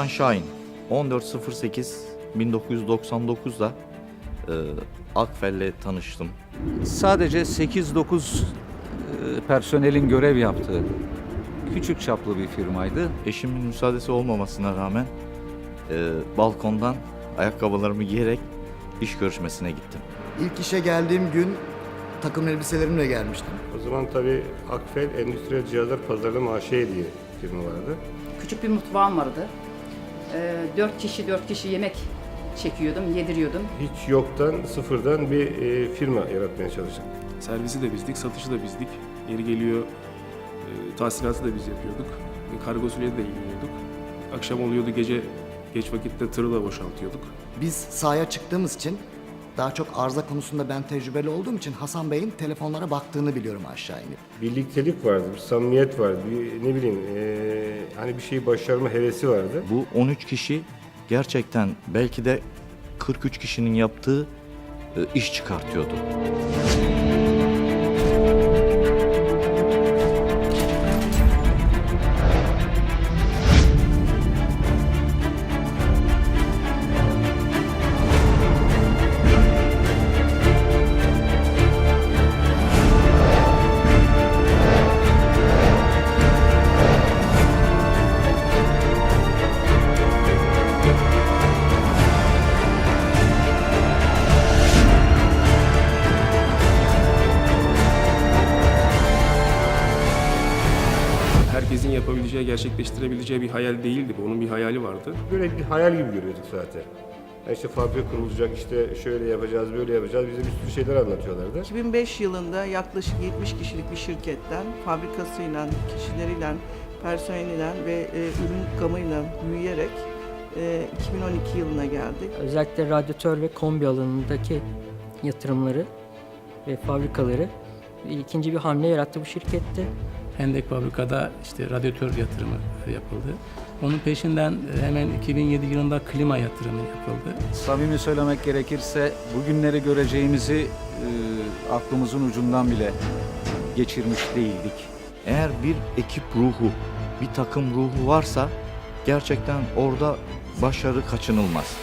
Hasan Şahin 1408 1999'da e, Akfel'le tanıştım. Sadece 8-9 e, personelin görev yaptığı küçük çaplı bir firmaydı. Eşimin müsaadesi olmamasına rağmen e, balkondan ayakkabılarımı giyerek iş görüşmesine gittim. İlk işe geldiğim gün takım elbiselerimle gelmiştim. O zaman tabii Akfel Endüstriyel Cihazlar Pazarlama AŞ diye firma vardı. Küçük bir mutfağım vardı. Ee, dört kişi dört kişi yemek çekiyordum, yediriyordum. Hiç yoktan, sıfırdan bir e, firma yaratmaya çalıştık. Servisi de bizdik, satışı da bizdik. Yeri geliyor, e, tahsilatı da biz yapıyorduk. E, kargosuyla da ilgileniyorduk. Akşam oluyordu, gece geç vakitte tırı da boşaltıyorduk. Biz sahaya çıktığımız için daha çok arıza konusunda ben tecrübeli olduğum için Hasan Bey'in telefonlara baktığını biliyorum aşağı inip. Birliktelik vardı, bir samimiyet vardı, bir ne bileyim e, hani bir şeyi başarma hevesi vardı. Bu 13 kişi gerçekten belki de 43 kişinin yaptığı e, iş çıkartıyordu. Herkesin yapabileceği, gerçekleştirebileceği bir hayal değildi bu. Onun bir hayali vardı. Böyle bir hayal gibi görüyorduk zaten. Ya işte fabrika kurulacak, işte şöyle yapacağız, böyle yapacağız. Bize bir sürü şeyler anlatıyorlardı. 2005 yılında yaklaşık 70 kişilik bir şirketten fabrikasıyla, kişileriyle, personeliyle ve e, ürün gamıyla büyüyerek e, 2012 yılına geldik. Özellikle radyatör ve kombi alanındaki yatırımları ve fabrikaları ikinci bir hamle yarattı bu şirkette. Hendek fabrikada işte radyatör yatırımı yapıldı. Onun peşinden e, hemen 2007 yılında klima yatırımı yapıldı. Samimi söylemek gerekirse bugünleri göreceğimizi e, aklımızın ucundan bile geçirmiş değildik. Eğer bir ekip ruhu, bir takım ruhu varsa gerçekten orada başarı kaçınılmaz.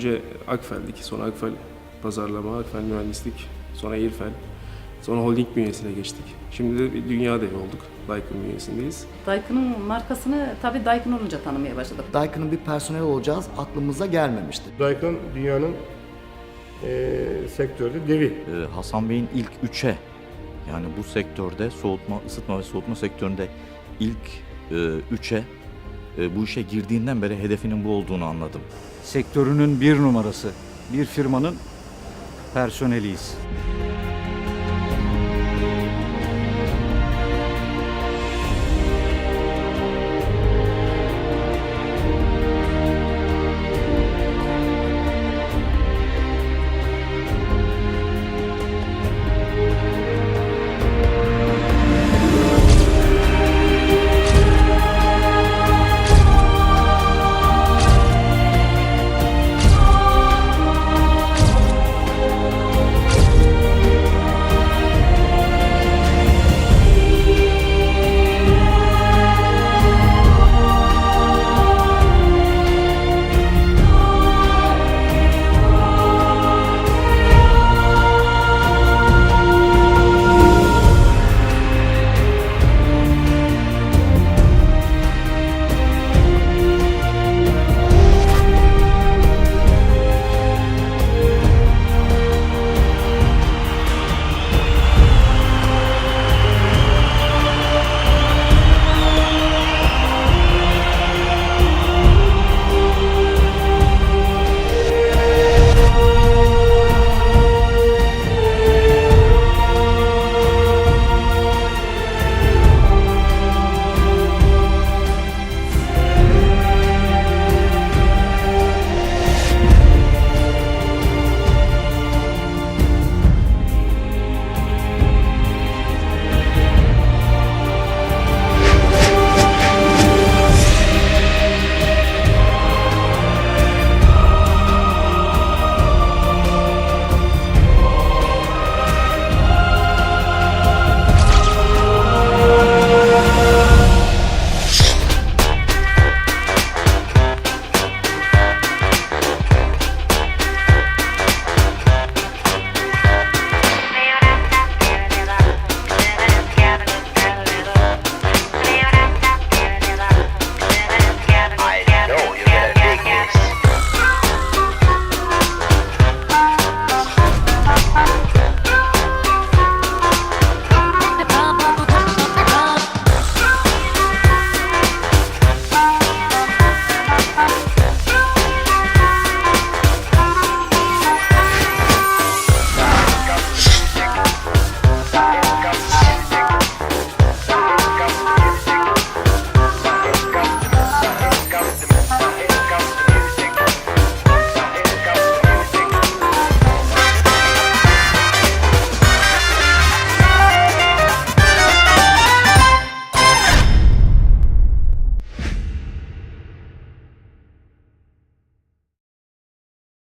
Önce Akfel'dik, sonra Akfel pazarlama, Akfel mühendislik, sonra Airfel, sonra holding bünyesine geçtik. Şimdi de bir dünya devi olduk. Daikin bünyesindeyiz. Daikin'in markasını tabii Daikin olunca tanımaya başladık. Daikin'in bir personel olacağız aklımıza gelmemişti. Daikin dünyanın e, sektörde devi. E, Hasan Bey'in ilk üçe yani bu sektörde soğutma, ısıtma ve soğutma sektöründe ilk e, üçe bu işe girdiğinden beri hedefinin bu olduğunu anladım. Sektörünün bir numarası, bir firmanın personeliyiz.